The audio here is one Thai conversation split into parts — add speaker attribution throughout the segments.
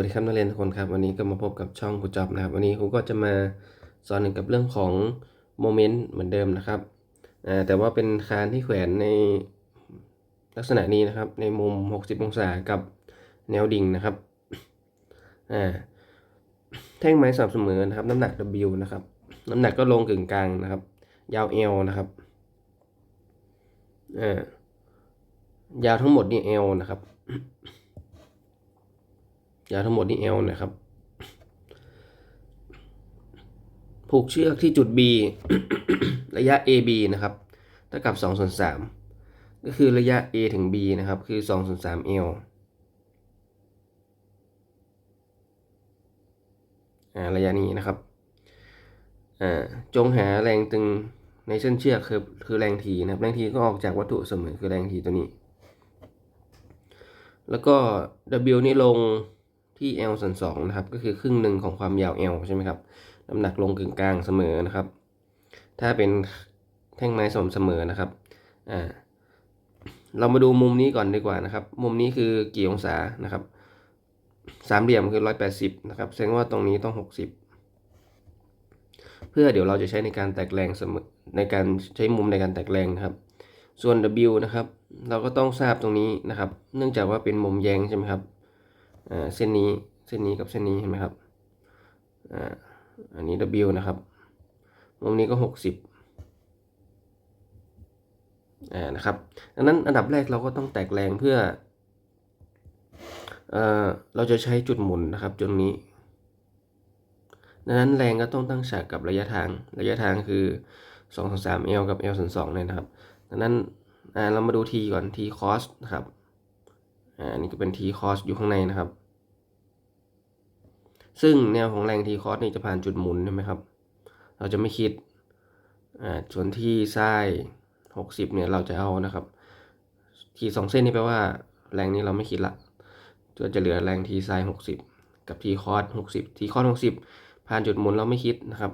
Speaker 1: สวัสดีครับนักเรียนทุกคนครับวันนี้ก็มาพบกับช่องครูจอบนะครับ วันนี้ครูก็จะมาสอนเกี่ยวกับเรื่องของโมเมนต์เหมือนเดิมนะครับแต่ว่าเป็นคานที่แขวนในลักษณะนี้นะครับ ในมุม 60 องศากับแนวดิ่งนะครับแท่งไม้สม่ำเสมอนะครับ น้ำหนัก W นะครับ น้ำหนักก็ลงกึ่งกลางนะครับ ยาว L นะครับยาวทั้งหมดนี่ L นะครับ ยาวทั้งหมดนี่ L นะครับ ผูกเชือกที่จุด B ระยะ AB นะครับเท่ากับ2ส่วน3ก็คือระยะ A ถึง B นะครับ คือ2ส่วน3 L อ่าระยะนี้นะครับจงหาแรงตึงในเส้นเชือกคือคือแรงทีนะครับ แรงทีก็ออกจากวัตถุเสมอคือแรงทีตัวนี้ แล้วก็ W นี่ลง ที่ L ส่วนสองนะครับ ก็คือครึ่งหนึ่งของความยาว L ใช่ไหมครับ น้ำหนักลงกึ่งกลางเสมอนะครับ ถ้าเป็นแท่งไม้สม่ำเสมอนะครับ อ่า เรามาดูมุมนี้ก่อนดีกว่านะครับ มุมนี้คือกี่องศานะครับ สามเหลี่ยมคือร้อยแปดสิบนะครับ แสดงว่าตรงนี้ต้องหกสิบเพื่อเดี๋ยวเราจะใช้ในการแตกแรงเสมอ ในการใช้มุมในการแตกแรงนะครับ ส่วน W นะครับ เราก็ต้องทราบตรงนี้นะครับ เนื่องจากว่าเป็นมุมแยงใช่ไหมครับ เส้นนี้เส้นนี้กับเส้นนี้เห็นไหมครับอ่าอันนี้ W นะครับ มุมนี้ก็หกสิบอ่านะครับดังนั้นอันดับแรกเราก็ต้องแตกแรงเพื่อเอ่อเราจะใช้จุดหมุนนะครับจุดนี้ดังนั้นแรงก็ต้องตั้งฉากกับระยะทาง ระยะทางคือ2 3 L กับ L ส่วน2เนี่ยนะครับดังนั้นอ่าเรามาดู t ก่อน t cost นะครับ อันนี้ก็เป็น t cos อยู่ข้างในนะครับ ซึ่งแนวของแรง t cos นี่จะผ่านจุดหมุนใช่ไหมครับ เราจะไม่คิดส่วนที่ไส้60 เนี่ยเราจะเอานะครับ t สองเส้นนี่แปลว่า แรงนี้เราไม่คิดละก็จะเหลือแรง t ไซ60 กับ t cos 60 t cos 60 ผ่านจุดหมุนเราไม่คิดนะครับ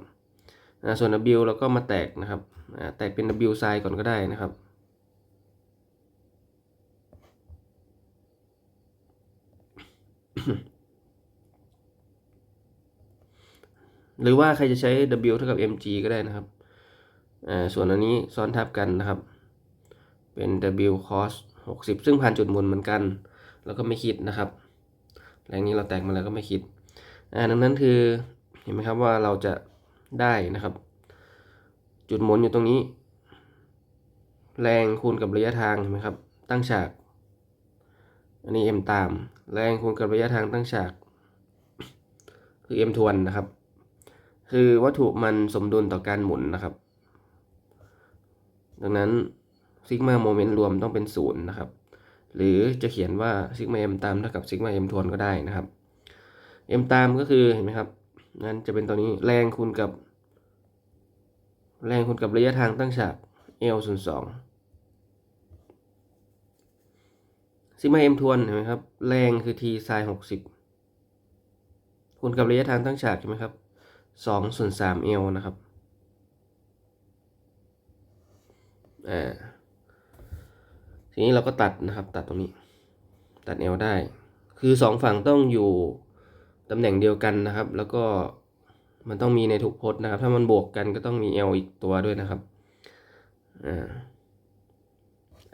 Speaker 1: อ่าส่วน w เราก็มาแตกนะครับ แตกเป็น w ไซก่อนก็ได้นะครับ หรือว่าใครจะใช้ W เท่ากับ mg ก็ได้นะครับ อ่า ส่วนอันนี้ซ้อนทับกันนะครับ เป็น W cos 60 ซึ่งผ่านจุดหมุนเหมือนกัน แล้วก็ไม่คิดนะครับแรงนี้เราแตกมาแล้วก็ไม่คิด อ่า ดังนั้นคือ เห็นไหมครับว่าเราจะได้นะครับ จุดหมุนอยู่ตรงนี้ แรงคูณกับระยะทางเห็นไหมครับ ตั้งฉาก อันนี้ m ตาม แรงคูณกับระยะทางตั้งฉาก คือ m ทวนนะครับ คือวัตถุมันสมดุลต่อการหมุนนะครับ ดังนั้นซิกมาโมเมนต์รวมต้องเป็นศูนย์นะครับ หรือจะเขียนว่าซิกมา m ตามเท่ากับซิกมา m ทวนก็ได้นะครับ m ตามก็คือเห็นไหมครับนั้นจะเป็นตัวนี้แรงคูณกับ แรงคูณกับระยะทางตั้งฉาก L02 ซิมาเอ็มทวนเห็นไหมครับ แรงคือทีไซน์หกสิบคูณกับระยะทางตั้งฉากใช่ไหมครับสองส่วนสามเอลนะครับอ่าทีนี้เราก็ตัดนะครับ ตัดตรงนี้ ตัดเอลได้ คือสองฝั่งต้องอยู่ตำแหน่งเดียวกันนะครับ แล้วก็มันต้องมีในทุกพจน์นะครับ ถ้ามันบวกกันก็ต้องมีเอ L อีกตัวด้วยนะครับ อ่า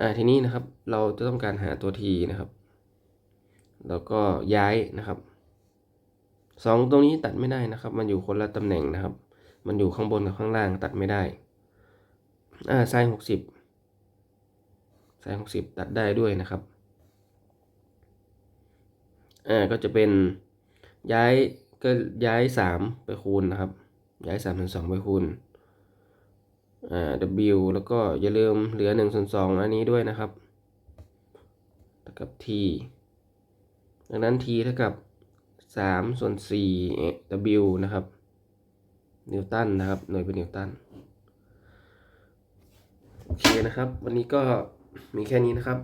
Speaker 1: อ่าทีนี้นะครับเราจะต้องการหาตัว t นะครับ แล้วก็ย้ายนะครับสองตรงนี้ตัดไม่ได้นะครับ มันอยู่คนละตำแหน่งนะครับ มันอยู่ข้างบนกับข้างล่างตัดไม่ได้อ่าไซน์หกสิบไซน์หกสิบตัดได้ด้วยนะครับอ่าก็จะเป็นย้ายก็ย้ายสามไปคูณนะครับ ย้ายสามส่วนสองไปคูณ อ่า w แล้วก็อย่าลืมเหลือหนึ่งส่วนสองอันนี้ด้วยนะครับเท่ากับ t ดังนั้น t เท่ากับสามส่วนสี่ w นะครับ นิวตันนะครับ หน่วยเป็นนิวตัน โอเคนะครับ วันนี้ก็มีแค่นี้นะครับ